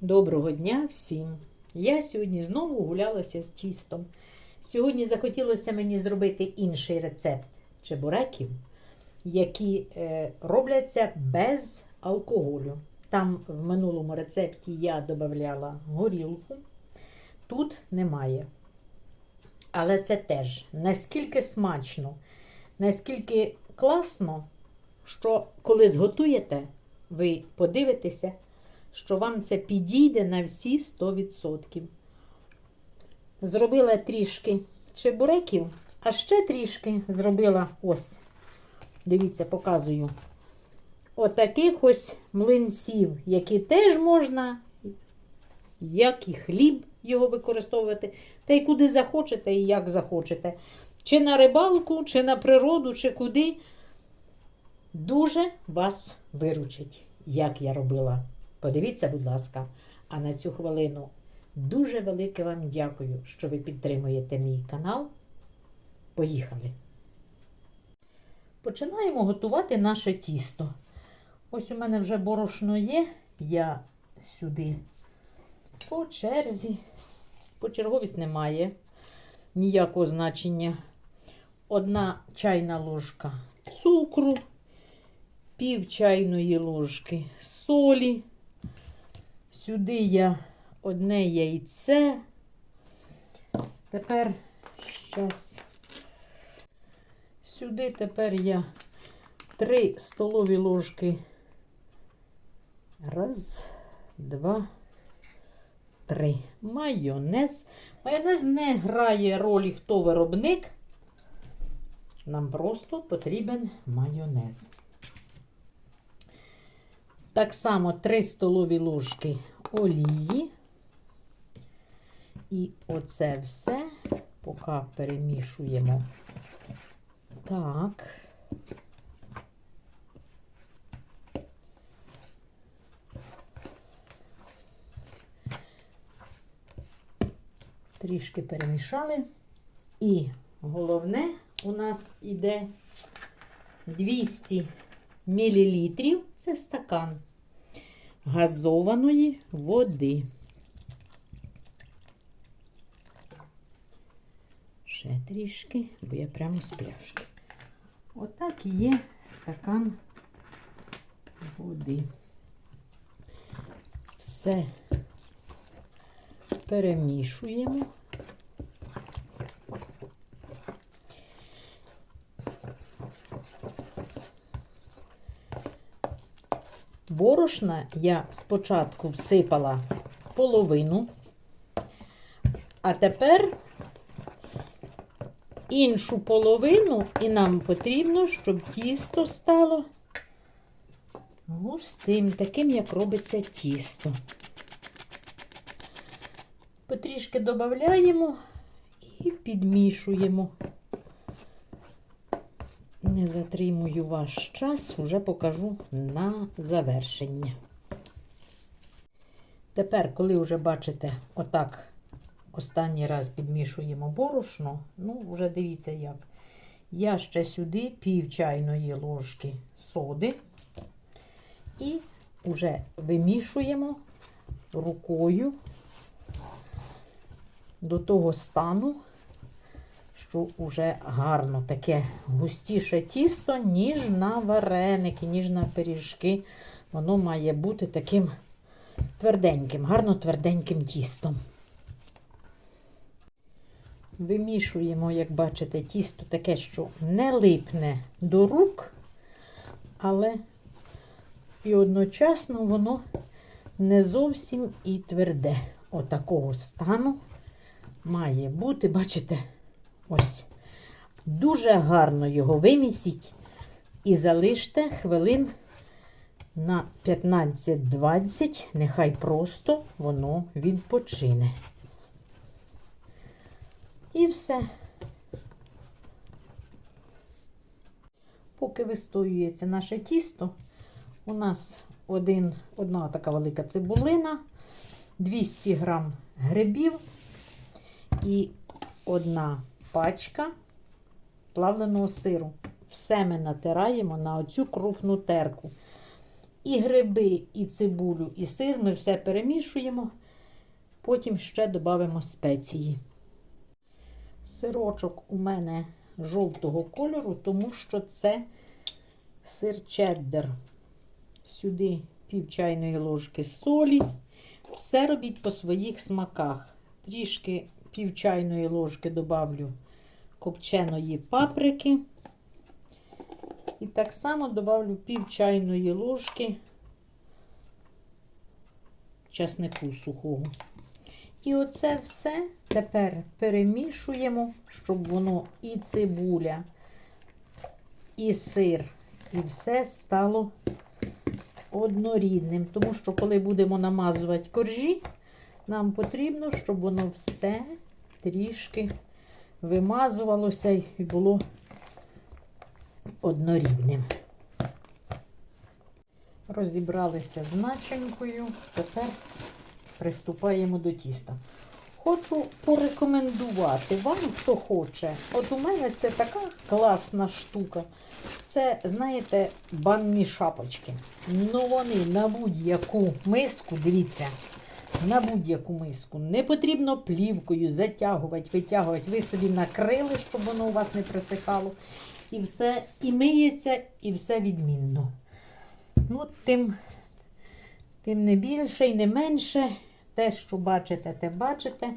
Доброго дня всім! Я сьогодні знову гулялася з тістом. Сьогодні захотілося мені зробити інший рецепт чебуреків, які е, робляться без алкоголю. Там в минулому рецепті я додавала горілку, тут немає. Але це теж наскільки смачно, наскільки класно, що коли зготуєте, ви подивитеся, що вам це підійде на всі 100%. Зробила трішки чебуреків, а ще трішки зробила ось. Дивіться, показую. Отаких ось млинців, які теж можна, як і хліб його використовувати, та й куди захочете і як захочете. Чи на рибалку, чи на природу, чи куди. Дуже вас виручить, як я робила. Подивіться, будь ласка, а на цю хвилину дуже велике вам дякую, що ви підтримуєте мій канал. Поїхали! Починаємо готувати наше тісто. Ось у мене вже борошно є. Я сюди по черзі, почерговість немає ніякого значення. Одна чайна ложка цукру, пів чайної ложки солі. Сюди я одне яйце. Тепер щас. Сюди тепер я 3 столові ложки. Раз, два, три. Майонез. Майонез не грає ролі, хто виробник. Нам просто потрібен майонез. Так само 3 столові ложки олії. І оце все поки перемішуємо. Так. Трішки перемішали. І головне у нас іде 200 мл. Це стакан газованої води. Ще трішки, бо я прямо з пляшки. Отак і є стакан води. Все перемішуємо. Борошна я спочатку всипала половину, а тепер іншу половину, і нам потрібно, щоб тісто стало густим, таким, як робиться тісто. Потрішки додаємо і підмішуємо. Не затримую ваш час, вже покажу на завершення. Тепер, коли вже бачите, отак останній раз підмішуємо борошно, ну, вже дивіться як. Я ще сюди пів чайної ложки соди і вже вимішуємо рукою до того стану, що вже гарно таке густіше тісто, ніж на вареники, ніж на пиріжки. Воно має бути таким тверденьким, гарно тверденьким тістом. Вимішуємо, як бачите, тісто таке, що не липне до рук, але і одночасно воно не зовсім і тверде. Отакого стану має бути, бачите, ось. Дуже гарно його вимісіть і залиште хвилин на 15-20, нехай просто воно відпочине. І все. Поки вистоюється наше тісто, у нас один, одна така велика цибулина, 200 грам грибів і одна пачка плавленого сиру. Все ми натираємо на оцю крупну терку. і гриби, і цибулю, і сир. Ми все перемішуємо. Потім ще додамо спеції. Сирочок у мене жовтого кольору, тому що це сир чеддер. Сюди пів чайної ложки солі. Все робіть по своїх смаках. Трішки пів чайної ложки добавлю копченої паприки. І так само добавлю пів чайної ложки часнику сухого. І оце все тепер перемішуємо, щоб воно і цибуля, і сир, і все стало однорідним. Тому що, коли будемо намазувати коржі, нам потрібно, щоб воно все трішки вимазувалося і було однорідним. Розібралися з начинкою, тепер приступаємо до тіста. Хочу порекомендувати вам, хто хоче. От у мене це така класна штука. Це, знаєте, банні шапочки. Ну вони на будь-яку миску, дивіться, на будь-яку миску. Не потрібно плівкою затягувати, витягувати. Ви собі накрили, щоб воно у вас не присихало. І все і миється, і все відмінно. Ну, тим, тим не більше і не менше. Те, що бачите, те бачите.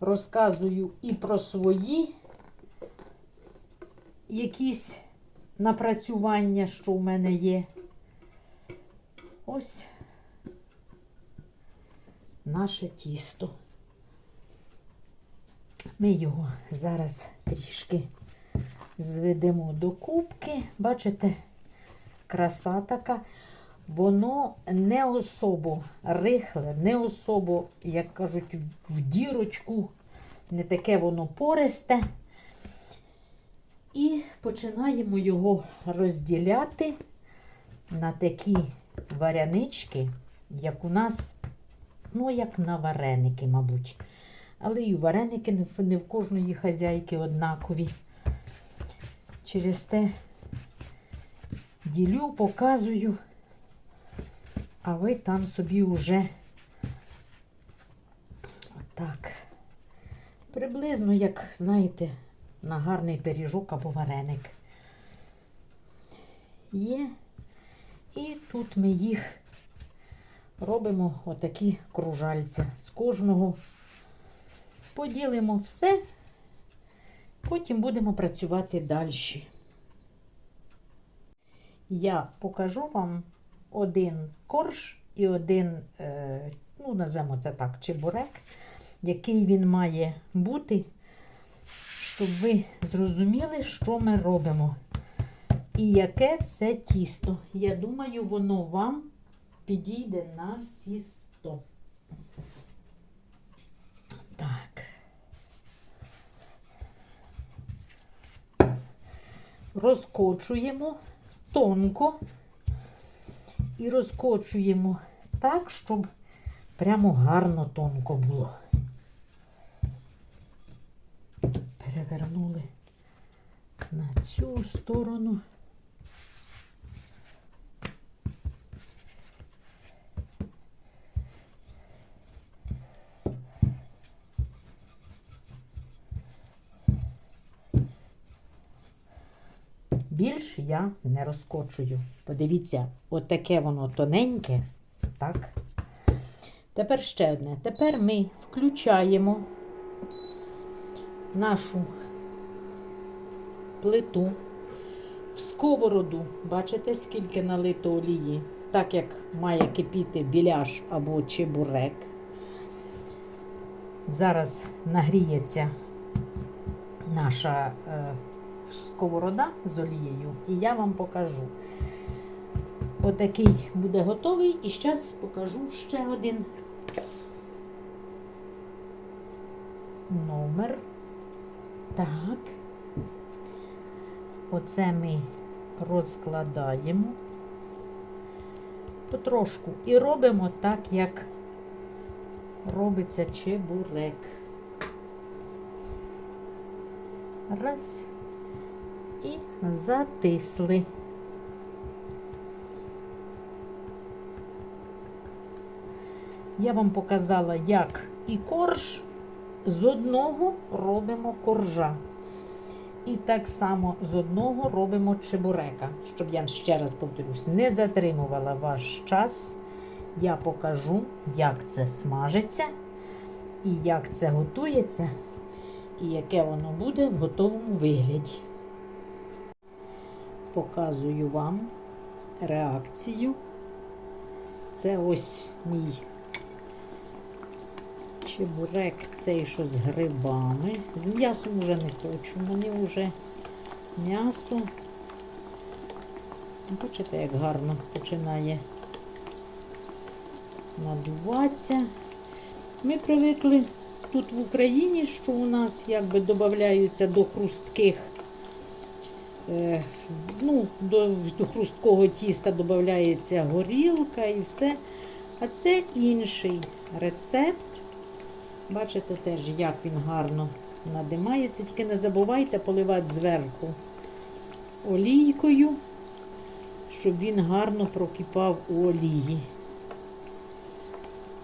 Розказую і про свої якісь напрацювання, що в мене є. Ось наше тісто. Ми його зараз трішки зведемо до кубки. Бачите, краса така. Воно не особо рихле, не особо, як кажуть, в дірочку, не таке воно пористе. І починаємо його розділяти на такі варянички, як у нас, ну, як на вареники, мабуть. Але і вареники не в- кожної хазяйки однакові. Через те ділю, показую. А ви там собі вже отак. Приблизно, як, знаєте, на гарний пиріжок або вареник. Є. І тут ми їх робимо отакі кружальця. З кожного поділимо все, потім будемо працювати далі. Я покажу вам один корж і один, е, ну, назвемо це так, чебурек, який він має бути, щоб ви зрозуміли, що ми робимо. І яке це тісто. Я думаю, воно вам підійде на всі 100. Так. Розкочуємо тонко і розкочуємо так, щоб прямо гарно тонко було. Перевернули на цю сторону. Більш я не розкочую. Подивіться, отаке воно тоненьке. Так. Тепер ще одне. Тепер ми включаємо нашу плиту в сковороду. Бачите, скільки налито олії, так як має кипіти біляш або чебурек. Зараз нагріється наша е, сковорода з олією, і я вам покажу. Отакий буде готовий. І зараз покажу ще один номер. Так. Оце ми розкладаємо потрошку і робимо так, як робиться чебурек. Раз. І затисли. Я вам показала, як і корж з одного робимо коржа. І так само з одного робимо чебурека. Щоб я ще раз повторюсь, не затримувала ваш час. Я покажу, як це смажиться, і як це готується, і яке воно буде в готовому вигляді. Показую вам реакцію. Це ось мій чебурек, цей що з грибами. З м'ясом вже не хочу. Мені вже м'ясо. Бачите, як гарно починає надуватися. Ми привикли тут в Україні, що у нас якби додаються до хрустких, ну, до, до хрусткого тіста додається горілка і все. А це інший рецепт. Бачите теж, як він гарно надимається. Тільки не забувайте поливати зверху олійкою, щоб він гарно прокипав у олії.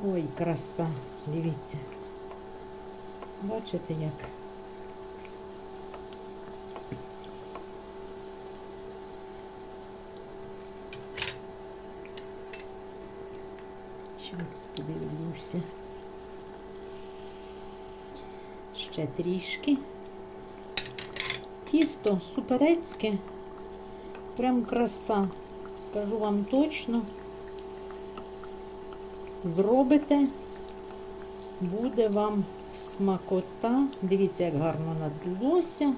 Ой, краса, дивіться. Бачите як? Зараз подивлюся. Ще трішки. Тісто суперецьке. Прям краса. Кажу вам точно. Зробите, буде вам смакота. Дивіться, як гарно надулося.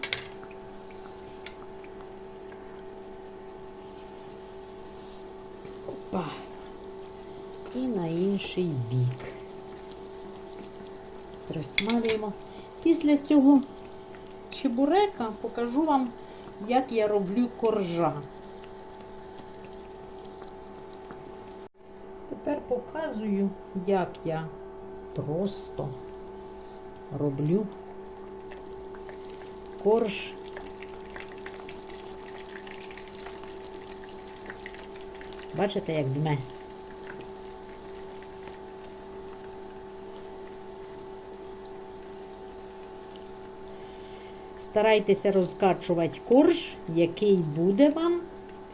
Опа. І на інший бік. Присмалюємо. Після цього чебурека покажу вам, як я роблю коржа. Тепер показую, як я просто роблю корж. Бачите, як дме? Старайтеся розкачувати корж, який буде вам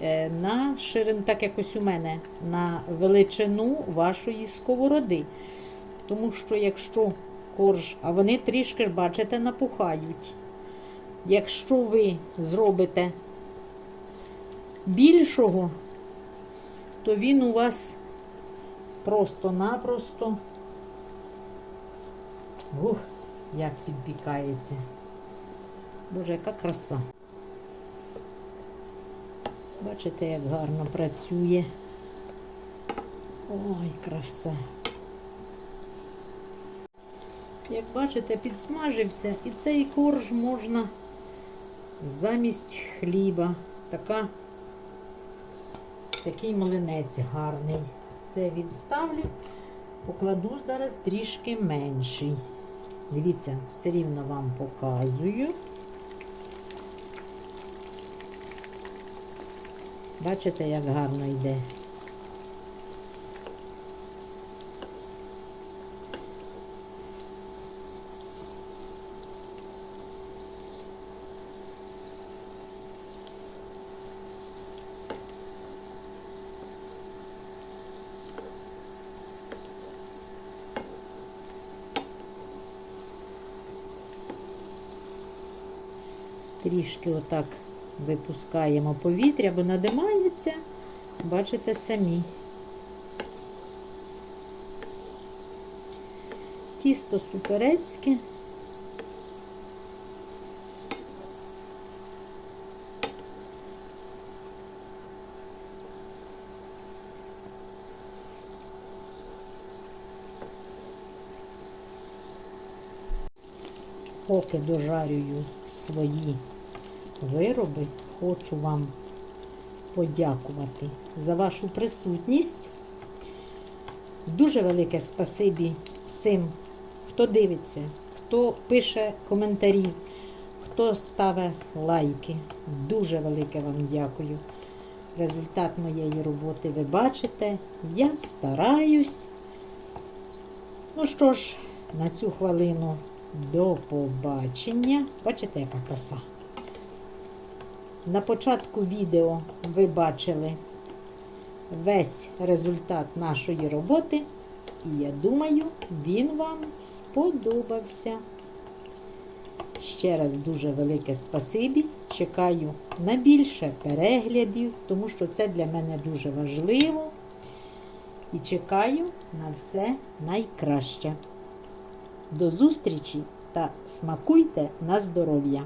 е, на ширину, так як ось у мене, на величину вашої сковороди. Тому що якщо корж, а вони трішки, бачите, напухають. Якщо ви зробите більшого, то він у вас просто-напросто ух, як підпікається. Боже, яка краса. Бачите, як гарно працює. Ой, краса. Як бачите, підсмажився і цей корж можна замість хліба. Така, такий млинець гарний. Це відставлю, покладу зараз трішки менший. Дивіться, все рівно вам показую. Бачите, як гарно йде. Трішки отак випускаємо повітря, бо надимається, бачите самі. Тісто суперецьке. Поки дожарюю свої вироби, хочу вам подякувати за вашу присутність. Дуже велике спасибі всім, хто дивиться, хто пише коментарі, хто ставить лайки. Дуже велике вам дякую. Результат моєї роботи ви бачите. Я стараюсь, Ну що ж, на цю хвилину до побачення. Бачите, яка краса. На початку відео ви бачили весь результат нашої роботи, і я думаю, він вам сподобався. Ще раз дуже велике спасибі. Чекаю на більше переглядів, тому що це для мене дуже важливо. І чекаю на все найкраще. До зустрічі та смакуйте на здоров'я!